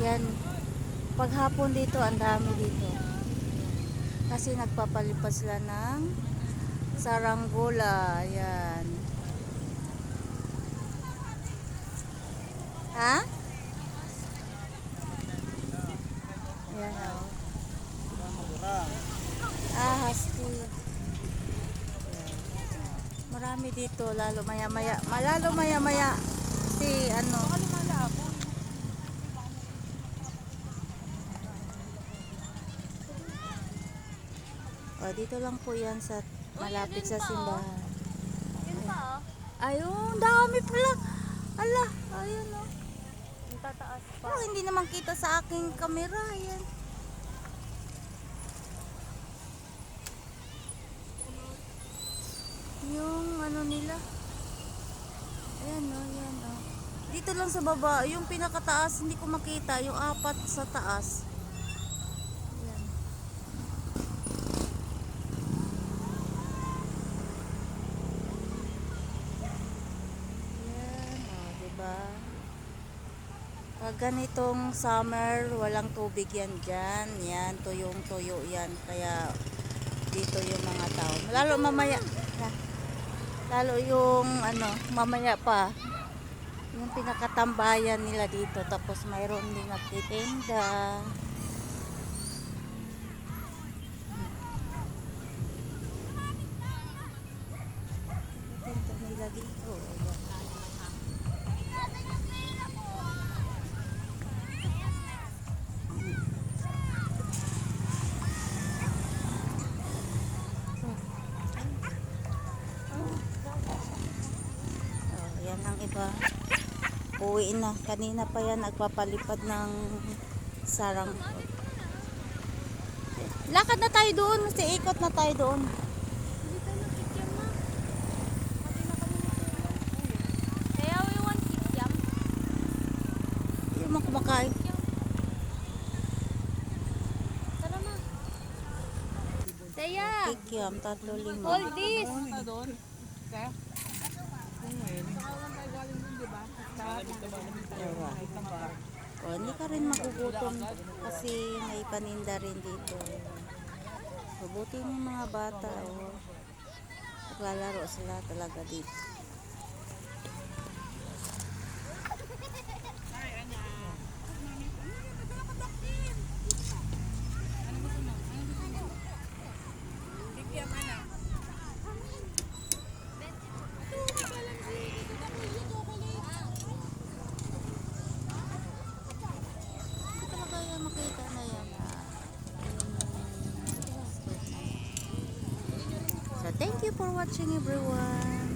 Yan. Paghapon dito, ang dami dito. Kasi nagpapalipad sila ng saranggola. Yan. Ha? Yan o. Ah, husky. Marami dito, lalo maya maya, malalo maya maya. Si ano, O, dito lang po yan sa malapit sa simbahan. Yun pa oh. Ayun, dami pala. Ala, ayun o. Yung tataas pa. Oh, hindi naman kita sa aking kamera. Yan. Yung ano nila. Ayan o, yan o. Dito lang sa baba, yung pinakataas hindi ko makita, yung apat sa taas. Ayan. Yan, o, diba? Pag ganitong summer, walang tubig yan dyan. Yan, tuyong tuyo yan. Kaya dito yung mga tao. Lalo mamaya, lalo yung ano, mamaya pa, yung pinakatambayan nila dito. Tapos mayroon din nagtitinda. Iba. Uwi na. Kanina pa yan nagpapalipad ng sarang. Lakad na tayo doon. Kasi ikot na tayo doon. Hindi kumakain. Tara ma. Teya, Kikiam, tatlo lima. hold this. Ewa. O, hindi ka rin magugutom kasi may paninda rin dito. Mabuti yung mga bata. O. Naglalaro sila talaga dito. Hindi makita na yan. ah. So, thank you for watching everyone.